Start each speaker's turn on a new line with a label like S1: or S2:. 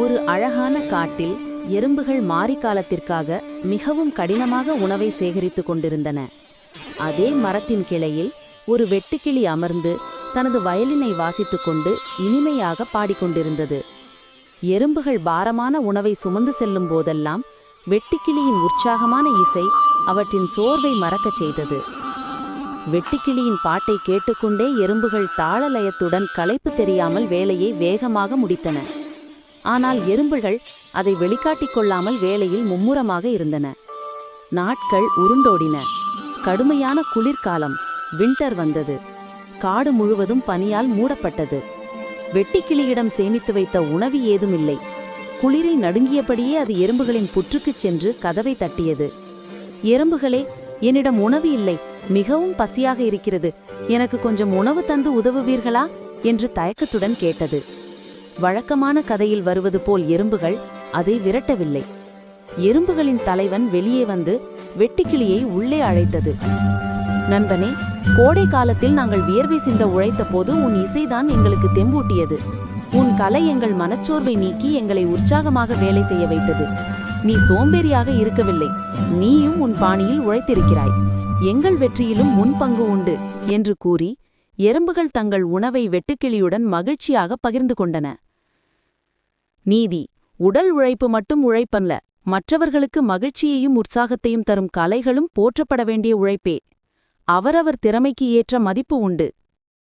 S1: ஒரு அழகான காட்டில் எறும்புகள் மாரிக்காலத்திற்காக மிகவும் கடினமாக உணவை சேகரித்துக் கொண்டிருந்தன. அதே மரத்தின் கிளையில் ஒரு வெட்டுக்கிளி அமர்ந்து தனது வயலினை வாசித்துக்கொண்டு இனிமையாக பாடிக்கொண்டிருந்தது. எறும்புகள் பாரமான உணவை சுமந்து செல்லும் போதெல்லாம் வெட்டுக்கிளியின் உற்சாகமான இசை அவற்றின் சோர்வை மறக்கச் செய்தது. வெட்டுக்கிளியின் பாட்டை கேட்டுக்கொண்டே எறும்புகள் தாளலயத்துடன் களைப்பு தெரியாமல் வேலையை வேகமாக முடித்தன. ஆனால் எறும்புகள் அதை வெளிக்காட்டிக் கொள்ளாமல் வேலையில் மும்முரமாக இருந்தன. நாட்கள் உருண்டோடின. கடுமையான குளிர்காலம். விண்டர் வந்தது. காடு முழுவதும் பனியால் மூடப்பட்டது. வெட்டிக்கிளியிடம் சேமித்து வைத்த உணவு ஏதுமில்லை. குளிரை நடுங்கியபடியே அது எறும்புகளின் புற்றுக்குச் சென்று கதவை தட்டியது. எறும்புகளே என்னிடம் உணவு இல்லை. மிகவும் பசியாக இருக்கிறது. எனக்கு கொஞ்சம் உணவு தந்து உதவுவீர்களா? என்று தயக்கத்துடன் கேட்டது. வழக்கமான கதையில் வருவது போல் எறும்புகள் அதை விரட்டவில்லை. எறும்புகளின் தலைவன் வெளியே வந்து வெட்டுக்கிளியை உள்ளே அழைத்தது. நண்பனே கோடை காலத்தில் நாங்கள் வியர்வை சிந்த உழைத்த போது உன் இசைதான் எங்களுக்கு தெம்பூட்டியது. உன் கலை எங்கள் மனச்சோர்வை நீக்கி எங்களை உற்சாகமாக வேலை செய்ய வைத்தது. நீ சோம்பேறியாக இருக்கவில்லை. நீயும் உன் பாணியில் உழைத்திருக்கிறாய். எங்கள் வெற்றியிலும் முன் பங்கு உண்டு என்று கூறி எறும்புகள் தங்கள் உணவை வெட்டுக்கிளியுடன் மகிழ்ச்சியாக பகிர்ந்து கொண்டன. நீதி. உடல் உழைப்பு மட்டும் உழைப்பல்ல மற்றவர்களுக்கு மகிழ்ச்சியையும் உற்சாகத்தையும் தரும் கலைகளும் போற்றப்பட வேண்டிய உழைப்பே. அவரவர் திறமைக்கு ஏற்ற மதிப்பு உண்டு.